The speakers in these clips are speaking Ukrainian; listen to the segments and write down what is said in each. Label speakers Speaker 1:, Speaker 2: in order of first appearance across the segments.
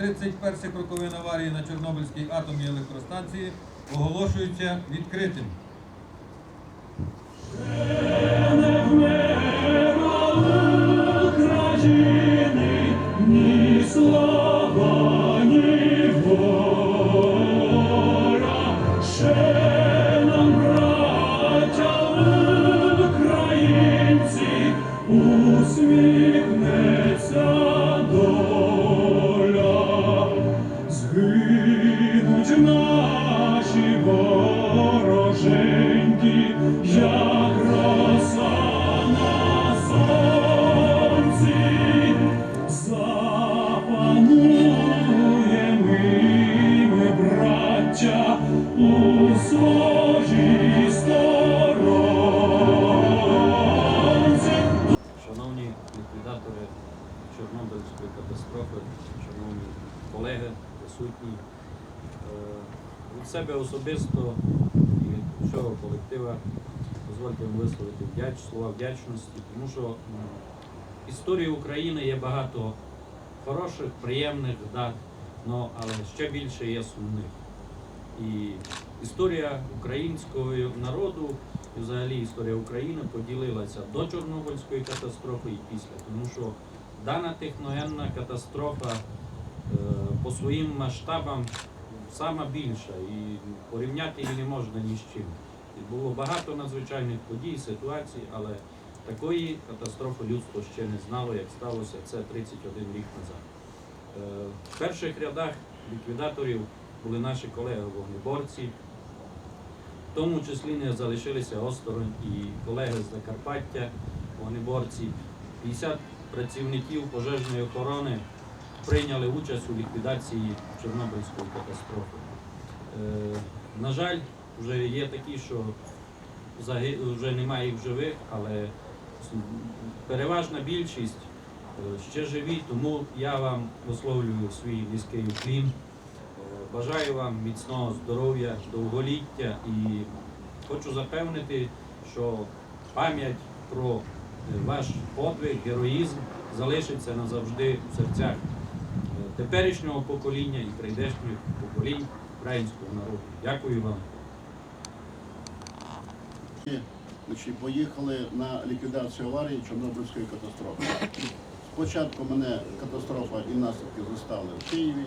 Speaker 1: 31 роковин аварії на Чорнобильській атомній електростанції оголошується відкритим.
Speaker 2: Чорнобильської катастрофи, шановні колеги, присутні, е, від себе особисто і від всього колектива дозвольте вам висловити вдяч, слова вдячності, тому що в історії України є багато хороших, приємних дат, але ще більше є сумних. І історія українського народу і взагалі історія України поділилася до Чорнобильської катастрофи і після, тому що дана техногенна катастрофа е, по своїм масштабам сама більша і порівняти її не можна ні з чим. І було багато надзвичайних подій, ситуацій, але такої катастрофи людство ще не знало, як сталося це 31 рік назад. Е, В перших рядах ліквідаторів були наші колеги-вогнеборці, в тому числі не залишилися осторонь і колеги з Закарпаття, вогнеборці. 50 працівників пожежної охорони прийняли участь у ліквідації Чорнобильської катастрофи. Е, на жаль, вже є такі, що вже немає їх живих, але переважна більшість е, ще живі, тому я вам висловлюю свій низький уклін. Е, Бажаю вам міцного здоров'я, довголіття і хочу запевнити, що пам'ять про ваш подвиг, героїзм залишиться назавжди в серцях е, теперішнього покоління і прийдешніх поколінь українського народу. Дякую вам.
Speaker 3: Поїхали на ліквідацію аварії Чорнобильської катастрофи. Спочатку мене катастрофа і наслідки застали в Києві,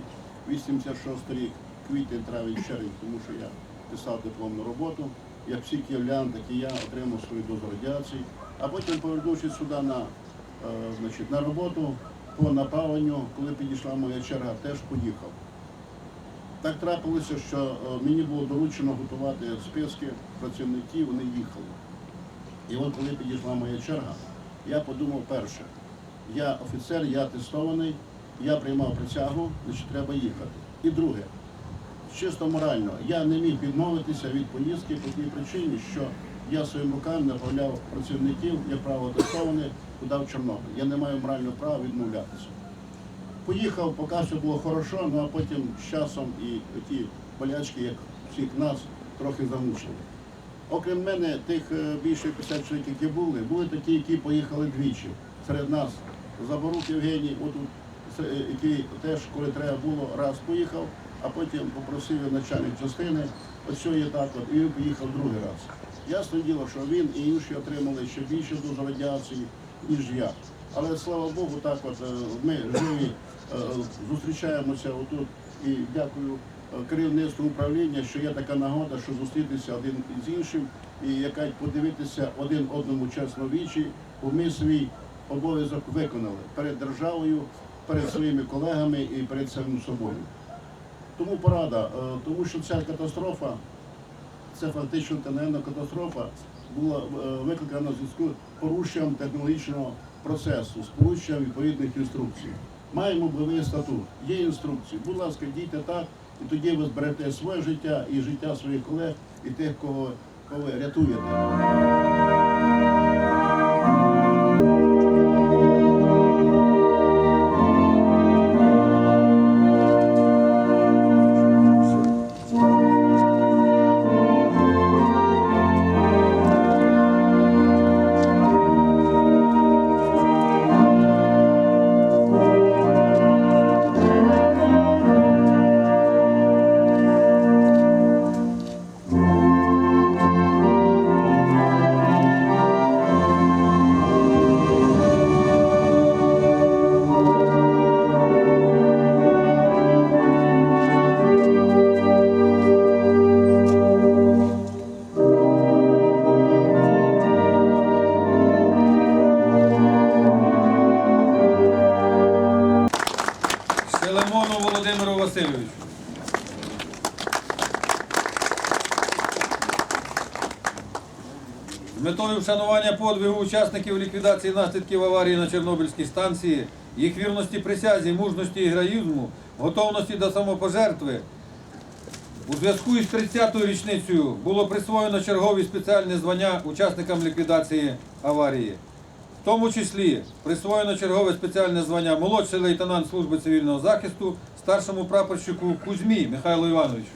Speaker 3: 86 рік, квітень, травень, червень, тому що я писав дипломну роботу. Як всі київлян, так і я отримав свою дозу радіації. А потім, повернувшись сюди на, е, значить, на роботу по напаленню, коли підійшла моя черга, теж поїхав. Так трапилося, що е, мені було доручено готувати списки працівників, вони їхали. І от коли підійшла моя черга, я подумав перше, я офіцер, я атестований, я приймав присягу, значить треба їхати. І друге, чисто морально, я не міг відмовитися від поїздки по тій причині, що я своїм руками направляв працівників, як право атестований, туди в Чорнобиль. Я не маю морального права відмовлятися. Поїхав, поки все було хорошо, ну а потім з часом і ті болячки, як всіх нас, трохи замучили. Окрім мене, тих е, більше 50 чоловік, які були, були такі, які поїхали двічі. Серед нас Заборук Євгеній, отут, е, який теж, коли треба було, раз поїхав, а потім попросив начальник частини, ось є так, от, і він поїхав другий раз. Ясне діло, що він і інші отримали ще більше дозу радіації, ніж я. Але слава Богу, так от е, ми живі е, зустрічаємося отут і дякую е, керівництву управління, що є така нагода, що зустрітися один з іншим і яка подивитися один одному чесно вічі, бо ми свій обов'язок виконали перед державою, перед своїми колегами і перед самим собою. Тому порада, е, тому що ця катастрофа, це фактично тененна катастрофа, була е, викликана в зв'язку з порушенням технологічного процесу, з порушенням відповідних інструкцій. Маємо бойовий статут, є інструкції. Будь ласка, дійте так, і тоді ви зберете своє життя і життя своїх колег і тих, кого, кого рятуєте.
Speaker 4: Володимиру Васильовичу. З метою вшанування подвигу учасників ліквідації наслідків аварії на Чорнобильській станції, їх вірності присязі, мужності і героїзму, готовності до самопожертви. У зв'язку із 30-ю річницею було присвоєно чергові спеціальні звання учасникам ліквідації аварії. Тому числі присвоєно чергове спеціальне звання молодший лейтенант Служби цивільного захисту старшому прапорщику Кузьмі Михайлу Івановичу.